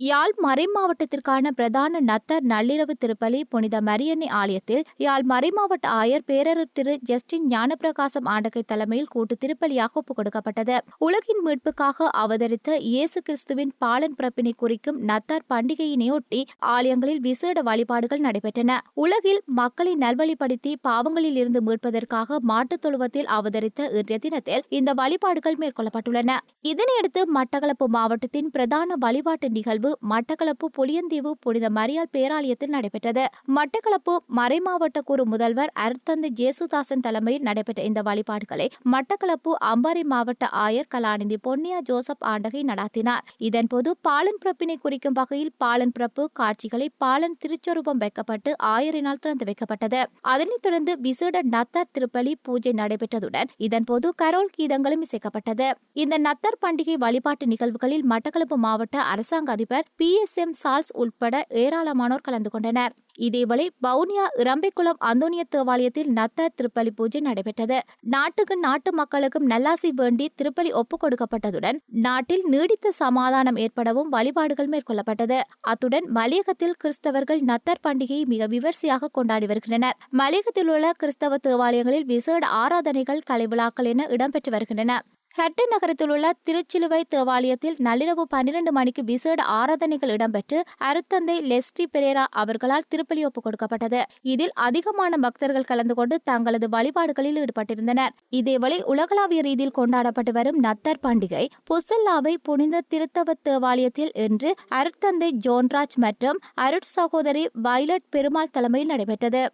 யாழ் மறைமாவட்டத்திற்கான பிரதான நத்தர் நள்ளிரவு திருப்பலி புனித மரியன்னை ஆலயத்தில் யாழ் மறைமாவட்ட ஆயர் பேரரர் திரு ஜஸ்டின் ஞானப்பிரகாசம் ஆண்டகை தலைமையில் கூட்டு திருப்பலியாக ஒப்புக் கொடுக்கப்பட்டது. உலகின் மீட்புக்காக அவதரித்த இயேசு கிறிஸ்துவின் பாலன் பிறப்பினை குறிக்கும் நத்தார் பண்டிகையினையொட்டி ஆலயங்களில் விசேட வழிபாடுகள் நடைபெற்றன. உலகில் மக்களை நல்வழிப்படுத்தி பாவங்களில் இருந்து மீட்பதற்காக மாட்டுத் தொழுவத்தில் அவதரித்த இன்றைய தினத்தில் இந்த வழிபாடுகள் மேற்கொள்ளப்பட்டுள்ளன. இதனையடுத்து மட்டக்களப்பு மாவட்டத்தின் பிரதான வழிபாட்டு நிகழ்வு மட்டக்களப்பு புளியந்தீவு புனித மரியாள் பேராலயத்தில் நடைபெற்றது. மட்டக்களப்பு மறைமாவட்ட குரு முதல்வர் அருத்தந்தை ஜேசுதாசன் தலைமையில் நடைபெற்ற இந்த வழிபாடுகளை மட்டக்களப்பு அம்பாறை மாவட்ட ஆயர் கலாநிதி பொன்னியா ஜோசப் ஆண்டகை நடாத்தினார். இதன்போது பாலன் பிறப்பினை குறிக்கும் வகையில் பாலன் பிறப்பு காட்சிகளை பாலன் திருச்சொரூபம் வைக்கப்பட்டு ஆயரினால் திறந்து வைக்கப்பட்டது. அதனைத் தொடர்ந்து விசேட நத்தார் திருப்பலி பூஜை நடைபெற்றதுடன் இதன்போது கரோல் கீதங்களும் இசைக்கப்பட்டது. இந்த நத்தார் பண்டிகை வழிபாட்டு நிகழ்வுகளில் மட்டக்களப்பு மாவட்ட அரசாங்க அதிபர் பி. எஸ். எம். சால்ஸ் உட்பட ஏராளமானோர் கலந்து கொண்டனர். இதேவேளை வவுனியா இரம்பைக்குளம் அந்தோனிய தேவாலயத்தில் நத்த திருப்பலி பூஜை நடைபெற்றது. நாட்டுக்கு நாட்டு மக்களுக்கும் நல்லாசி வேண்டி திருப்பலி ஒப்புக் கொடுக்கப்பட்டதுடன் நாட்டில் நீடித்த சமாதானம் ஏற்படவும் வழிபாடுகள் மேற்கொள்ளப்பட்டது. அத்துடன் மலையகத்தில் கிறிஸ்தவர்கள் நத்தர் பண்டிகையை மிக விமர்சையாக கொண்டாடி வருகின்றனர். மலையகத்தில் உள்ள கிறிஸ்தவ தேவாலயங்களில் விசேட ஆராதனைகள் கலை விழாக்கள் என இடம்பெற்று வருகின்றன. ஹெட்டன் நகரத்தில் உள்ள திருச்சிலுவை தேவாலயத்தில் நள்ளிரவு பன்னிரண்டு மணிக்கு விசேட ஆராதனைகள் இடம்பெற்று அருத்தந்தை லெஸ்டி பெரேரா அவர்களால் திருப்பலி ஒப்பு கொடுக்கப்பட்டது. இதில் அதிகமான பக்தர்கள் கலந்து கொண்டு தங்களது வழிபாடுகளில் ஈடுபட்டிருந்தனர். இதேவேளை உலகளாவிய ரீதியில் கொண்டாடப்பட்டு வரும் நத்தர் பண்டிகை புசல்லாவை புனித திருத்தவ தேவாலயத்தில் இன்று அருத்தந்தை ஜோன்ராஜ் மற்றும் அருட் சகோதரி வைலட் பெருமாள் தலைமையில் நடைபெற்றது.